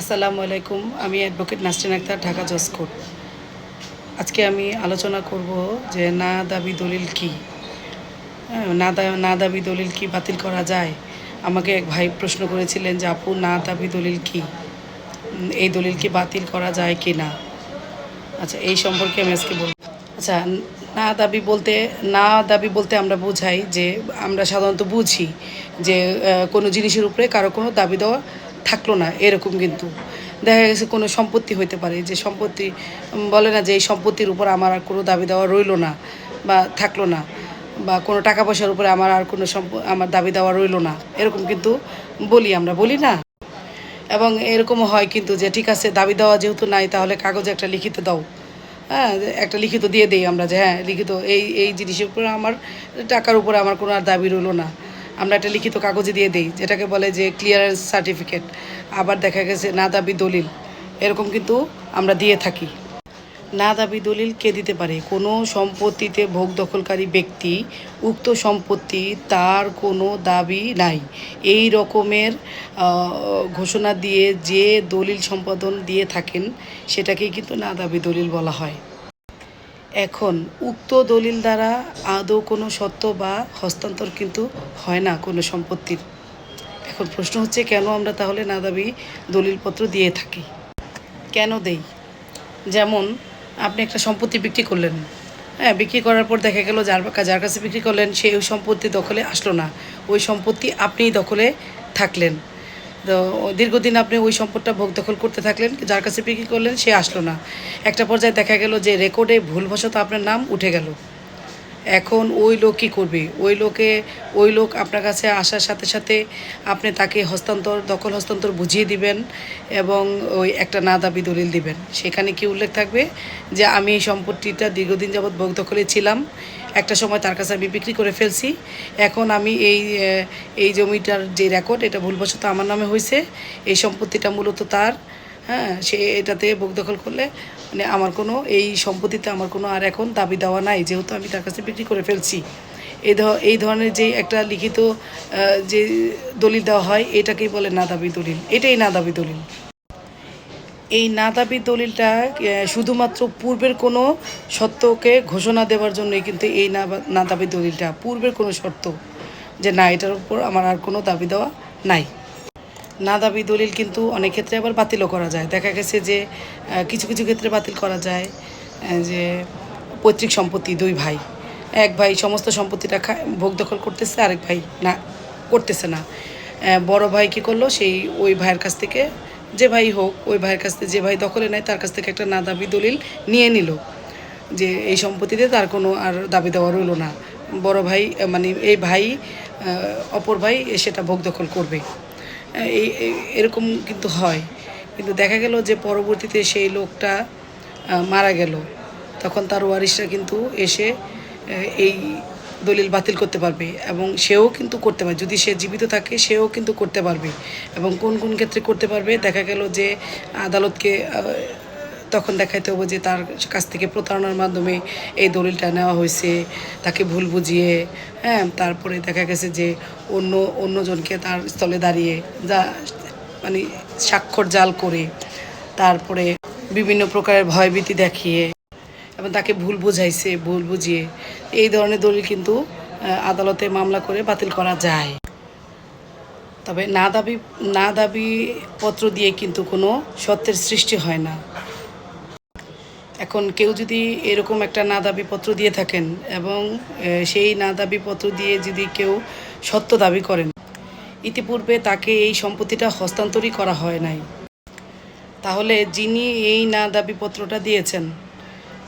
আসসালামু আলাইকুম, আমি অ্যাডভোকেট নাসরিন আক্তার, ঢাকা জসকোট আজকে আমি আলোচনা করব যে না দাবি দলিল কি। না না দাবি দলিল কি বাতিল করা যায়? আমাকে এক ভাই প্রশ্ন করেছিলেন যে, আপু, না দাবি দলিল কি? এই দলিল কি বাতিল করা যায় কি না? আচ্ছা এই সম্পর্কে আমি আজকে বলব। আচ্ছা না দাবি বলতে, না দাবি বলতে আমরা বোঝাই যে, আমরা সাধারণত বুঝি যে কোনো জিনিসের উপরে কারও কোনো দাবি দেওয়া থাকল না, এরকম কিন্তু। দেখা গেছে কোনো সম্পত্তি হইতে পারে, যে সম্পত্তি বলে না যে এই সম্পত্তির উপর আমার আর কোনো দাবি দেওয়া রইল না বা থাকল না, বা কোনো টাকা পয়সার উপরে আমার আর কোনো সম্প, আমার দাবি দেওয়া রইল না, এরকম কিন্তু বলি আমরা, বলি না। এবং এরকমও হয় কিন্তু যে ঠিক আছে, দাবি দেওয়া যেহেতু নাই, তাহলে কাগজে একটা লিখিত দাও। হ্যাঁ একটা লিখিত দিয়ে দেই আমরা যে হ্যাঁ লিখিত এই এই জিনিসের উপরে আমার, টাকার উপরে আমার কোনো আর দাবি রইল না। আমরা একটা লিখিত কাগজে দিয়ে দিই, যেটাকে বলে যে ক্লিয়ারেন্স সার্টিফিকেট আবার দেখা গেছে না দাবি দলিল, এরকম কিন্তু আমরা দিয়ে থাকি। না দাবি দলিল কে দিতে পারে? কোনো সম্পত্তিতে ভোগ দখলকারী ব্যক্তি, উক্ত সম্পত্তি তার কোনো দাবি নাই। এই রকমের ঘোষণা দিয়ে যে দলিল সম্পাদন দিয়ে থাকেন, সেটাকেই কিন্তু না দাবি দলিল বলা হয়। এখন উক্ত দলিল দ্বারা আদৌ কোনো সত্য বা হস্তান্তর কিন্তু হয় না কোনো সম্পত্তির। এখন প্রশ্ন হচ্ছে, কেন আমরা তাহলে না দাবি দলিলপত্র দিয়ে থাকি? কেন দেই? যেমন, আপনি একটা সম্পত্তি বিক্রি করলেন। হ্যাঁ বিক্রি করার পর দেখা গেল যার যার কাছে বিক্রি করলেন সেই সম্পত্তি দখলে আসলো না। ওই সম্পত্তি আপনিই দখলে থাকলেন। তো দীর্ঘদিন আপনি ওই সম্পদটা ভোগ দখল করতে থাকলেন, যার কাছে বিক্রি করলেন, সে আসলো না। একটা পর্যায়ে দেখা গেল যে রেকর্ডে ভুলবশত আপনার নাম উঠে গেল। এখন ওই লোক কী করবে? ওই লোকে, ওই লোক আপনার কাছে আসার সাথে সাথে আপনি তাকে হস্তান্তর, দখল হস্তান্তর বুঝিয়ে দিবেন এবং ওই একটা না দাবি দলিল দিবেন। সেখানে কি উল্লেখ থাকবে? যে আমি এই সম্পত্তিটা দীর্ঘদিন যাবৎ ভোগ দখলে ছিলাম, একটা সময় তার কাছে আমি বিক্রি করে ফেলছি। এখন আমি এই এই জমিটার যে রেকর্ড এটা ভুলবশত আমার নামে হয়েছে এই সম্পত্তিটা মূলত তার। হ্যাঁ সে এটাতে ভোগ দখল করলে মানে আমার কোনো, এই সম্পত্তিতে আমার কোনো আর এখন দাবি দেওয়া নাই, যেহেতু আমি তার কাছে বিক্রি করে ফেলছি। এই এই ধরনের যে একটা লিখিত যে দলিল দেওয়া হয়, এটাকেই বলে না দাবি দলিল। এটাই না দাবি দলিল। এই না দাবি দলিলটা শুধুমাত্র পূর্বের কোনো সত্যকে ঘোষণা দেওয়ার জন্যই কিন্তু এই না দাবি দলিলটা, পূর্বের কোনো শর্ত যে না, এটার উপর আমার আর কোনো দাবি দেওয়া নাই। না দাবি দলিল কিন্তু অনেক ক্ষেত্রে আবার বাতিলও করা যায়। দেখা গেছে যে কিছু কিছু ক্ষেত্রে বাতিল করা যায় যে পৈতৃক সম্পত্তি দুই ভাই। এক ভাই সমস্ত সম্পত্তিটা ভোগ দখল করতেছে, আরেক ভাই না, করতেছে না। বড় ভাই কী করল? সেই ওই ভাইয়ের কাছ থেকে, যে ভাই হোক, ওই ভাইয়ের কাছ থেকে, যে ভাই দখলে নেয়, তার কাছ থেকে একটা না দাবি দলিল নিয়ে নিল। যে এই সম্পত্তিতে তার কোনো আর দাবি দেওয়া রইল না। বড় ভাই মানে এই ভাই অপর ভাই সেটা ভোগ দখল করবে। এরকম কিন্তু হয়। কিন্তু দেখা গেল যে পরবর্তীতে সেই লোকটা মারা গেল। তখন তার ওয়ারিসরা কিন্তু এসে এই দলিল বাতিল করতে পারবে এবং সেও কিন্তু করতে পারবে। যদি সে জীবিত থাকে, সেও কিন্তু করতে পারবে এবং কোন কোন ক্ষেত্রে করতে পারবে? দেখা গেল যে আদালতকে তখন দেখাইতে হবে যে তার কাছ থেকে প্রতারণার মাধ্যমে এই দলিলটা নেওয়া হয়েছে, তাকে ভুল বুঝিয়ে হ্যাঁ তারপরে দেখা গেছে যে অন্য, অন্যজনকে তার স্থলে দাঁড়িয়ে যা মানে স্বাক্ষর জাল করে, তারপরে বিভিন্ন প্রকারের ভয়ভীতি দেখিয়ে এবং তাকে ভুল বুঝাইছে, ভুল বুঝিয়ে। এই ধরনের দলিল কিন্তু আদালতে মামলা করে বাতিল করা যায়। তবে না দাবি না দাবি পত্র দিয়ে কিন্তু কোনো সত্যের সৃষ্টি হয় না। এখন কেউ যদি এরকম একটা না দাবি পত্র দিয়ে থাকেন এবং সেই না দাবি পত্র দিয়ে যদি কেউ সত্য দাবি করেন, ইতিপূর্বে তাকে এই সম্পত্তিটা হস্তান্তরই করা হয় নাই। তাহলে যিনি এই না দাবি পত্রটা দিয়েছেন,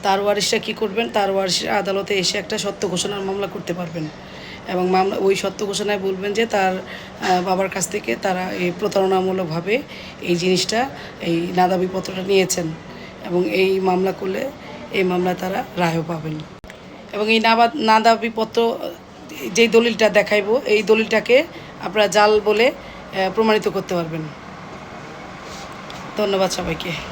তার ওয়ারিশরা কী করবেন? তার ওয়ারিশরা আদালতে এসে একটা সত্য ঘোষণার মামলা করতে পারবেন। এবং মামলা, ওই সত্য ঘোষণায় বলবেন যে তার বাবার কাছ থেকে তারা এই প্রতারণামূলকভাবে এই জিনিসটা, এই না দাবি পত্রটা নিয়েছেন। এবং এই মামলা করলে এই মামলা তারা রায়ও পাবেন। এবং এই না বা- না দাবি পত্র যেই দলিলটা দেখাইব, এই দলিলটাকে আপনারা জাল বলে প্রমাণিত করতে পারবেন। ধন্যবাদ সবাইকে।